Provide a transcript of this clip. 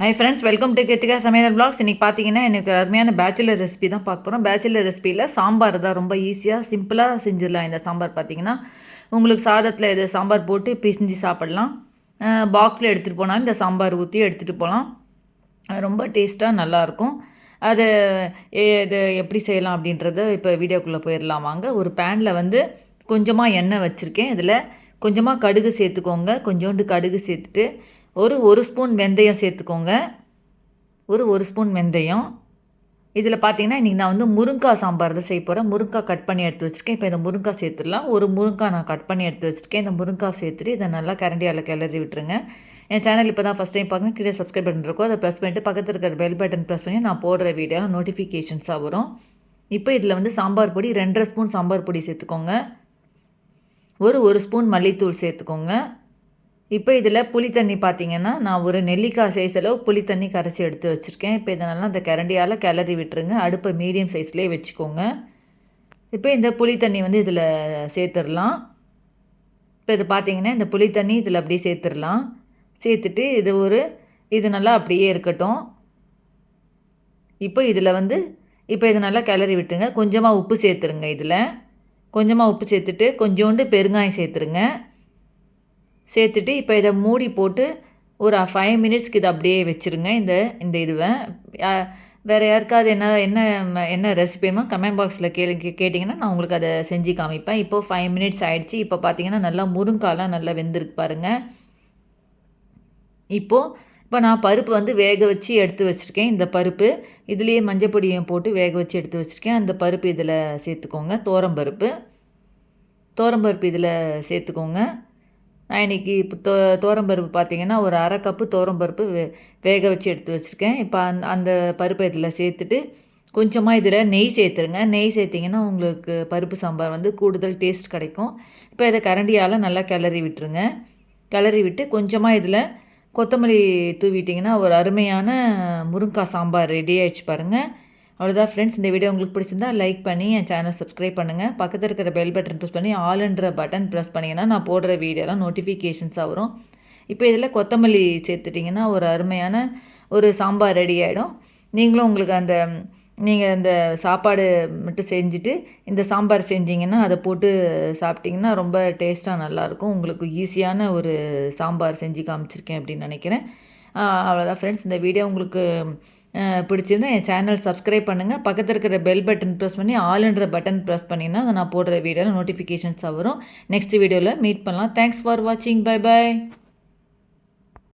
Hi friends welcome to Kiruthika Samayal vlogs இன்றைக்கி பார்த்தீங்கன்னா எனக்கு அருமையான பேச்சுலர் ரெசிபி தான் பார்க்க போகிறோம் பேச்சுலர் ரெசிபியில் சாம்பார் தான் ரொம்ப ஈஸியாக சிம்பிளாக செஞ்சிடலாம் இந்த சாம்பார் பார்த்தீங்கன்னா உங்களுக்கு சாதத்தில் இதை சாம்பார் போட்டு பிசிஞ்சு சாப்பிட்லாம். பாக்ஸில் எடுத்துகிட்டு போனாலும் இந்த சாம்பார் ஊற்றி எடுத்துகிட்டு போகலாம். ரொம்ப டேஸ்ட்டாக நல்லாயிருக்கும் அது இது எப்படி செய்யலாம் அப்படின்றத இப்போ வீடியோக்குள்ளே போயிடலாம் வாங்க. ஒரு பேனில் வந்து கொஞ்சமாக எண்ணெய் வச்சுருக்கேன். இதில் கொஞ்சமாக கடுகு சேர்த்துக்கோங்க. கொஞ்சோண்டு கடுகு சேர்த்துட்டு ஒரு ஒரு ஸ்பூன் வெந்தயம் சேர்த்துக்கோங்க. ஒரு ஒரு ஸ்பூன் வெந்தயம். இதில் பார்த்தீங்கன்னா இன்றைக்கி நான் வந்து முருங்காய் சாம்பார் தான் செய்ய போகிறேன் முருங்காய் கட் பண்ணி எடுத்து வச்சுருக்கேன். இப்போ இந்த முருங்காய் சேர்த்துடலாம். ஒரு முருங்காய் நான் கட் பண்ணி எடுத்து வச்சுருக்கேன். இந்த முருங்காய் சேர்த்துட்டு இதை நல்லா கரண்டியால் கிளறி விட்டுருங்க. என் சேனல் இப்போ தான் ஃபஸ்ட் டைம் பார்க்கணும் கீழே சப்ஸ்கிரைப் பட்டன் இருக்கும். அதை ப்ரெஸ் பண்ணிட்டு பக்கத்தில் இருக்கிற பெல் பட்டன் ப்ரெஸ் பண்ணி நான் போடுற வீடியோ நோட்டிஃபிகேஷன்ஸாக வரும். இப்போ இதில் வந்து சாம்பார் பொடி ரெண்டரை ஸ்பூன் சாம்பார் பொடி சேர்த்துக்கோங்க. ஒரு ஒரு ஸ்பூன் மல்லித்தூள் சேர்த்துக்கோங்க. இப்போ இதில் புளி தண்ணி பார்த்தீங்கன்னா நான் ஒரு நெல்லிக்காய் சைஸ் அளவு புளி தண்ணி கரைச்சி எடுத்து வச்சுருக்கேன். இப்போ இதனால் அந்த கரண்டியால் கிளறி விட்டுருங்க. அடுப்பை மீடியம் சைஸ்லேயே வச்சுக்கோங்க. இப்போ இந்த புளி தண்ணி வந்து இதில் சேர்த்துடலாம். இப்போ இது பார்த்தீங்கன்னா இந்த புளி தண்ணி இதில் அப்படியே சேர்த்துடலாம். சேர்த்துட்டு இது ஒரு இது நல்லா அப்படியே இருக்கட்டும். இப்போ இதில் வந்து இப்போ இது நல்லா கிளறி விட்டுருங்க. கொஞ்சமாக உப்பு சேர்த்துருங்க இதில். கொஞ்சமாக உப்பு சேர்த்துட்டு கொஞ்சோண்டு பெருங்காயம் சேர்த்துருங்க. சேர்த்துட்டு இப்போ இதை மூடி போட்டு ஒரு ஃபைவ் மினிட்ஸ்க்கு இதை அப்படியே வச்சுருங்க. இந்த இந்த இதுவை. வேறு யாருக்காவது என்ன என்ன என்ன ரெசிபியுமோ கமெண்ட் பாக்ஸில் கே கேட்டிங்கன்னா நான் உங்களுக்கு அதை செஞ்சு காமிப்பேன். இப்போது ஃபைவ் மினிட்ஸ் ஆகிடுச்சு இப்போ பார்த்தீங்கன்னா நல்லா முருங்காலாம் நல்லா வெந்திருக்கு பாருங்கள் இப்போது இப்போ நான் பருப்பு வந்து வேக வச்சு எடுத்து வச்சுருக்கேன். இந்த பருப்பு இதுலேயே மஞ்சப்பொடியும் போட்டு வேக வச்சு எடுத்து வச்சுருக்கேன். அந்த பருப்பு இதில் சேர்த்துக்கோங்க. தோரம்பருப்பு தோரம்பருப்பு இதில் சேர்த்துக்கோங்க. நான் இன்றைக்கி இப்போ தோ தோரம்பருப்பு பார்த்தீங்கன்னா ஒரு அரை கப்பு தோரம்பருப்பு வே வேக வச்சு எடுத்து வச்சுருக்கேன். இப்போ அந் அந்த பருப்பை இதில் சேர்த்துட்டு கொஞ்சமாக இதில் நெய் சேர்த்துருங்க. நெய் சேர்த்திங்கன்னா உங்களுக்கு பருப்பு சாம்பார் வந்து கூடுதல் டேஸ்ட் கிடைக்கும். இப்போ இதை கரண்டியால் நல்லா கிளறி விட்டுருங்க. கிளறி விட்டு கொஞ்சமாக இதில் கொத்தமல்லி தூவிட்டிங்கன்னா ஒரு அருமையான முருங்காய் சாம்பார் ரெடி ஆகிடுச்சு பாருங்கள் அவ்வளோதான் ஃப்ரெண்ட்ஸ் இந்த வீடியோ உங்களுக்கு பிடிச்சிருந்தா லைக் பண்ணி என் சேனல் சப்ஸ்கிரைப் பண்ணுங்கள் பக்கத்தில் இருக்கிற பெல் பட்டன் ப்ரெஸ் பண்ணி ஆல்ன்ற பட்டன் ப்ரெஸ் பண்ணிங்கன்னா நான் போடுற வீடியோலாம் நோட்டிஃபிகேஷன்ஸாக வரும். இப்போ இதில் கொத்தமல்லி சேர்த்துட்டிங்கன்னா ஒரு அருமையான ஒரு சாம்பார் ரெடி ஆகிடும் நீங்களும் உங்களுக்கு அந்த நீங்கள் அந்த சாப்பாடு மட்டும் செஞ்சுட்டு இந்த சாம்பார் செஞ்சிங்கன்னா அதை போட்டு சாப்பிட்டிங்கன்னா ரொம்ப டேஸ்ட்டாக நல்லாயிருக்கும். உங்களுக்கு ஈஸியான ஒரு சாம்பார் செஞ்சு காமிச்சிருக்கேன் அப்படின்னு நினைக்கிறேன். அவ்வளோதான் ஃப்ரெண்ட்ஸ் இந்த வீடியோ உங்களுக்கு பிடிச்சிருந்தா என் சேனல் சப்ஸ்கிரைப் பண்ணுங்கள் பக்கத்தில் இருக்கிற பெல் பட்டன் ப்ரெஸ் பண்ணி ஆளுன்ற பட்டன் ப்ரெஸ் பண்ணிங்கன்னா நான் போடுற வீடியோவில் நோட்டிஃபிகேஷன்ஸாக வரும். நெக்ஸ்ட் வீடியோவில் மீட் பண்ணலாம். தேங்க்ஸ் ஃபார் வாட்சிங் பை பாய்